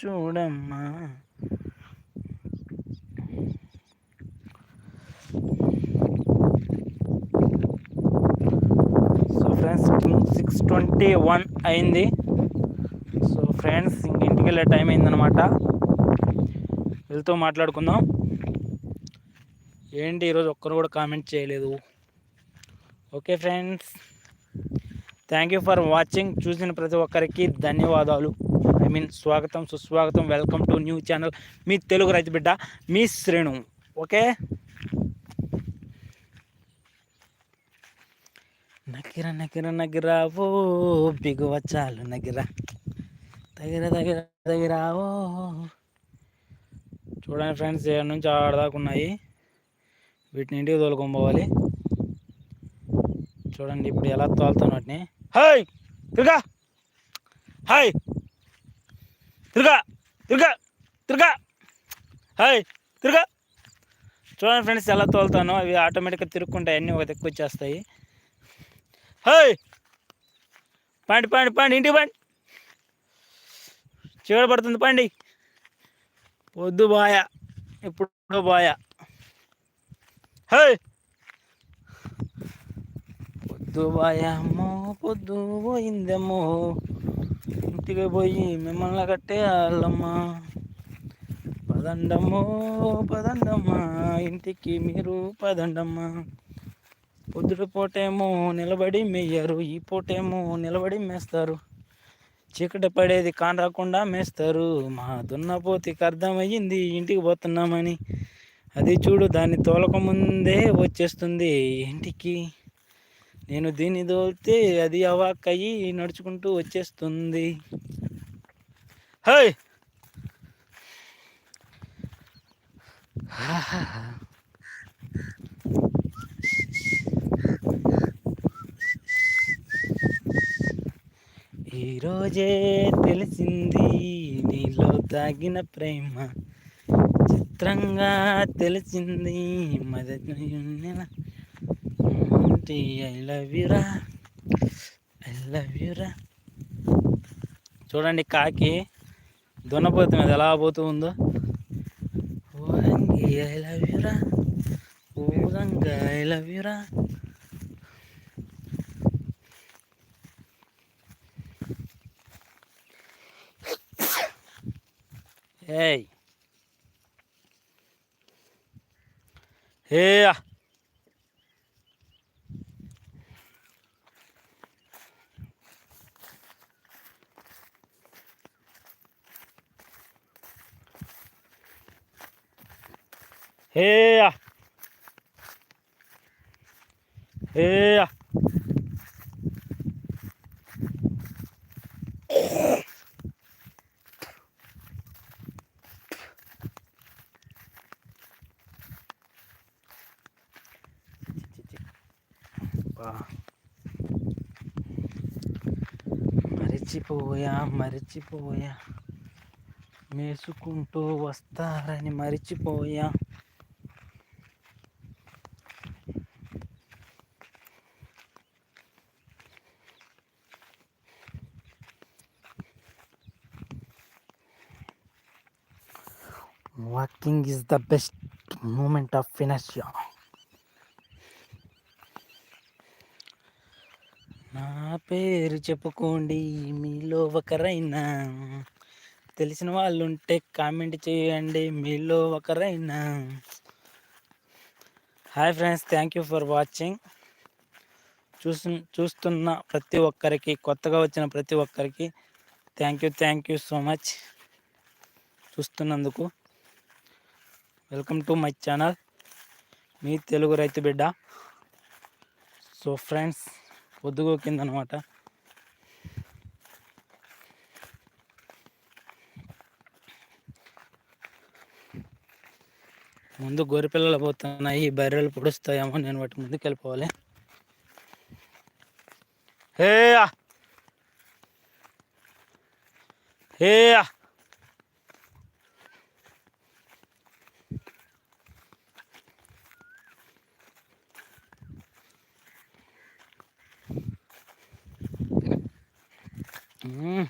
చూడమ్మా. So friends six twenty one అయింది so friends ఇంటికి వెళ్ళే టైం అయిందనమాట వెళ్తూ మాట్లాడుకుందాం. ఏంటి ఈరోజు ఒక్కరు కూడా కామెంట్ చేయలేదు. Okay friends thank you for watching చూసిన ప్రతి ఒక్కరికి ధన్యవాదాలు. ఐ మీన్ స్వాగతం సుస్వాగతం వెల్కమ్ టు న్యూ ఛానల్. మీ తెలుగు రైతు బిడ్డ మీ శ్రేణు ఓకే? నగిర నగిర నగిరా ఓ బిగువ చాలు నగిర. దగ్గర దగ్గర దగ్గర ఓ. చూడండి ఫ్రెండ్స్ ఏడు నుంచి ఆడదాకా ఉన్నాయి. వీటిని ఇంటికి తోలుకొని చూడండి ఇప్పుడు ఎలా తోలుతాను వాటిని. హాయ్ తిరుగా! హాయ్ తిరుగా తిరుగా తిరుగా. హాయ్ తిరుగా. చూడండి ఫ్రెండ్స్ ఎలా తోలుతాను అవి ఆటోమేటిక్గా తిరుక్కుంటాయి అన్నీ ఒక దిక్కు వచ్చేస్తాయి. హాయ్. పండి పండి పండి ఇంటికి పండి. చీకటి పడుతుంది పండి. వద్దు బాయ ఇప్పుడు బాయ. హాయ్. పొద్దు పొద్దు పోయిందేమో ఇంటికి పోయి మిమ్మల్ని కట్టే వాళ్ళమ్మా. పదండమ్మో పదండమ్మా. ఇంటికి మీరు పదండమ్మా. పొద్దుట పూటేమో నిలబడి మేయ్యారు ఈ పూటేమో నిలబడి మేస్తారు. చీకటి పడేది కానరాకుండా మేస్తారు. మా దున్నపోతికి అర్థమయ్యింది ఇంటికి పోతున్నామని. అది చూడు దాన్ని తోలక ముందే వచ్చేస్తుంది ఇంటికి. నేను దీన్ని దోలితే అది అవాక్కయ్యి నడుచుకుంటూ వచ్చేస్తుంది. హై ఈరోజే తెలిసింది నీలో తాగిన ప్రేమ. చిత్రంగా తెలిసింది మొదటి ఐ లవ్ యురా ఐ లవ్ యురా చూడండి కాకి దున్నపోతు మీద ఎలా పోతూ ఉందో. ఊరంగి ఐ లవ్ యురా ఊరంగ ఐ లవ్ యురా ఏయ్. Hey. Hey. Hey. మరిచిపోయా మరిచిపోయా మేసుకుంటూ వస్తారని మరిచిపోయా walking is the best moment of ఫినర్షియా నా పేరు చెప్పుకోండి మీలో ఒకరైనా. తెలిసిన వాళ్ళు ఉంటే కామెంట్ చేయండి మీలో ఒకరైనా. Hi friends thank you for watching చూసు చూస్తున్న ప్రతి ఒక్కరికి కొత్తగా వచ్చిన ప్రతి ఒక్కరికి thank you thank you so much చూస్తున్నందుకు welcome to my channel. మీ తెలుగు రైతు బిడ్డ. సో ఫ్రెండ్స్ పొద్దుగోకిందనమాట ముందు గొర్రెపిల్లలు పోతున్నాయి బర్రెలు పొడుస్తాయేమో నేను వాటి ముందుకు వెళ్ళిపోవాలి. హే హే 嗯。